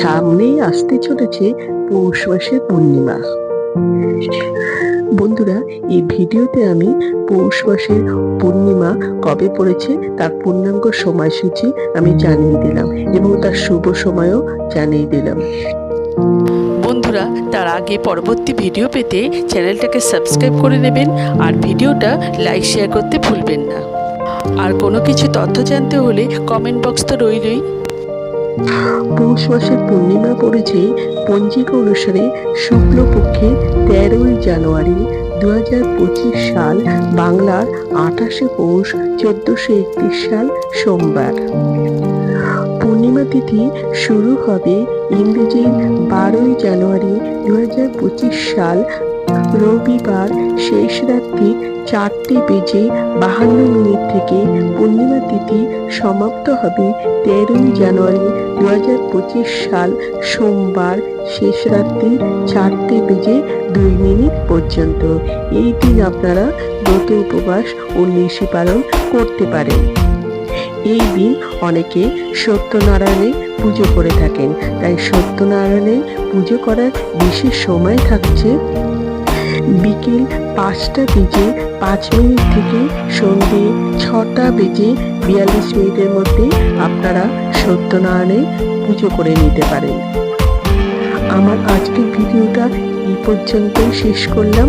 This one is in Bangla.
সামনেই আসতে চলেছে পৌষ মাসের পূর্ণিমা। বন্ধুরা, এই ভিডিওতে আমি পৌষ মাসের পূর্ণিমা কবে পড়েছে, তার পূর্ণাঙ্গ সময়সূচি আমি জানিয়ে দিলাম এবং তার শুভ সময়ও জানিয়ে দিলাম। বন্ধুরা, তার আগে পরবর্তী ভিডিও পেতে চ্যানেলটাকে সাবস্ক্রাইব করে নেবেন আর ভিডিওটা লাইক, শেয়ার করতে ভুলবেন না। আর কোনো কিছু তথ্য জানতে হলে কমেন্ট বক্স তো রইলই। পৌষ মাসের পূর্ণিমা পড়েছে পঞ্জিকা অনুসারে শুক্লপক্ষে তেরোই জানুয়ারি দু সাল, বাংলার আঠাশে পৌষ, চোদ্দশো একত্রিশ সাল সোমবার। পূর্ণিমা তিথি শুরু হবে ইংরেজির বারোই জানুয়ারি দু হাজার পঁচিশ সাল রবিবার শেষ রাত্রি চারটে বেজে বাহান্ন মিনিট থেকে পূর্ণিমা তিথি সমাপ্ত হবে তেরোই জানুয়ারি দু হাজার পঁচিশ সাল সোমবার শেষ রাত্রি চারটে বেজে দুই মিনিট পর্যন্ত। এই দিন আপনারা ব্রত উপবাস ও নিশি পালন করতে পারেন। এই দিন অনেকে সত্যনারায়ণের পুজো করে থাকেন। তাই সত্যনারায়ণের পুজো করার বিশেষ সময় থাকছে বিকেল পাঁচটা বেজে পাঁচ মিনিট থেকে সন্ধে ছটা বেজে বিয়াল্লিশ মিনিটের মধ্যে আপনারা সত্যনারায়ণের পুজো করে নিতে পারেন। আমার আজকের ভিডিওটা এই পর্যন্তই শেষ করলাম।